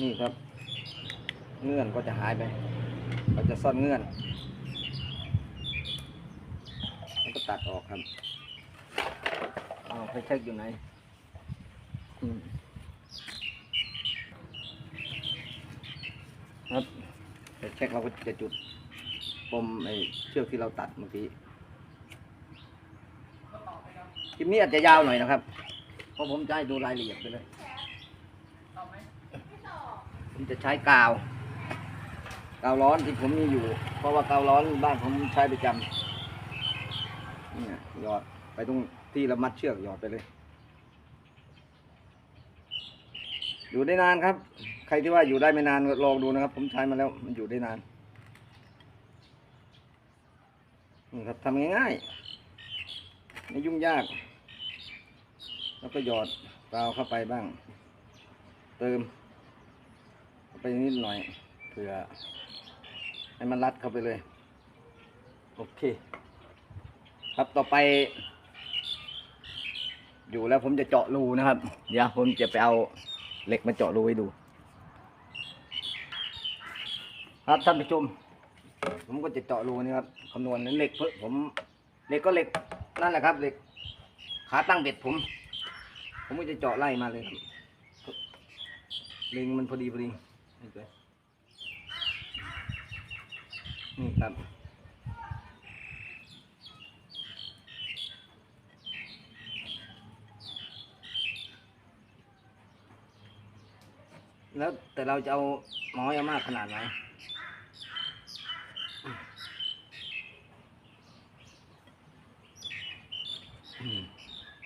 นี่ครับ เงื่อนก็จะหายไปเราจะซ่อนเงื่อนแล้วก็ตัดออกครับเอาไปเช็คอยู่ไหนครับไปเช็คเราก็จะจุดปมไอ้เชือกที่เราตัดเมื่อกี้คลิปนี้อาจจะยาวหน่อยนะครับ เพราะผมจะให้ดูรายละเอียดไปเลย ผมจะใช้กาว กาวร้อนที่ผมมีอยู่ เพราะว่ากาวร้อนบ้านผมใช้ประจำนี่หยอดไปตรงที่เรามัดเชือกหยอดไปเลย อยู่ได้นานครับ ใครที่ว่าอยู่ได้ไม่นานก็ลองดูนะครับ ผมใช้มาแล้วมันอยู่ได้นานนี่ครับทำง่ายๆไม่ยุ่งยาก แล้วก็หยอดกาวเข้าไปบ้าง เติม ไปนิดหน่อยเพื่อให้มันรัดเข้าไปเลย โอเค ครับต่อไป อยู่แล้วผมจะเจาะรูนะครับ เดี๋ยวผมจะไปเอาเหล็กมาเจาะรูให้ดู ครับท่านผู้ชม ผมก็จะเจาะรูนี่ครับคำนวณนั้นเหล็กเพิ่มผมเหล็กก็เหล็กนั่นแหละครับเหล็กขาตั้งเบ็ดผม ผมก็จะเจาะไล่มาเลยครับล็งมันพอดีพอดี นี่ครับแล้วแต่เราจะเอาน้อยเอามากขนาดไหน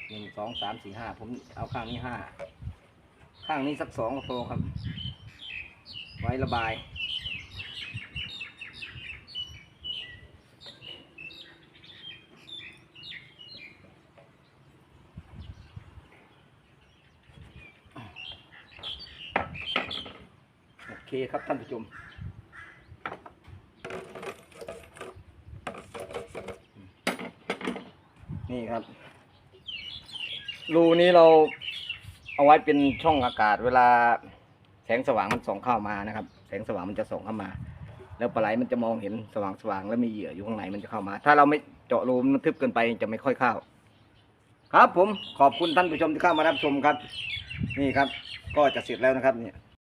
หนึ่งสองสามสี่ห้าผมเอาข้างนี้ห้าข้างนี้สักสองก็พอครับ ไว้ระบายโอเคครับท่านผู้ชมนี่ครับ รูนี้เราเอาไว้เป็นช่องอากาศเวลา แสงสว่างมันส่องเข้ามานะครับ แสงสว่างมันจะส่องเข้ามา แล้วปลาไหลมันจะมองเห็นสว่างสว่างๆแล้วมีเหยื่ออยู่ข้างในมันจะเข้ามา ถ้าเราไม่เจาะรูมันทึบเกินไปจะไม่ค่อยเข้า ครับผมขอบคุณท่านผู้ชมที่เข้ามารับชมครับ นี่ครับ ก็จะเสร็จแล้วนะครับเนี่ย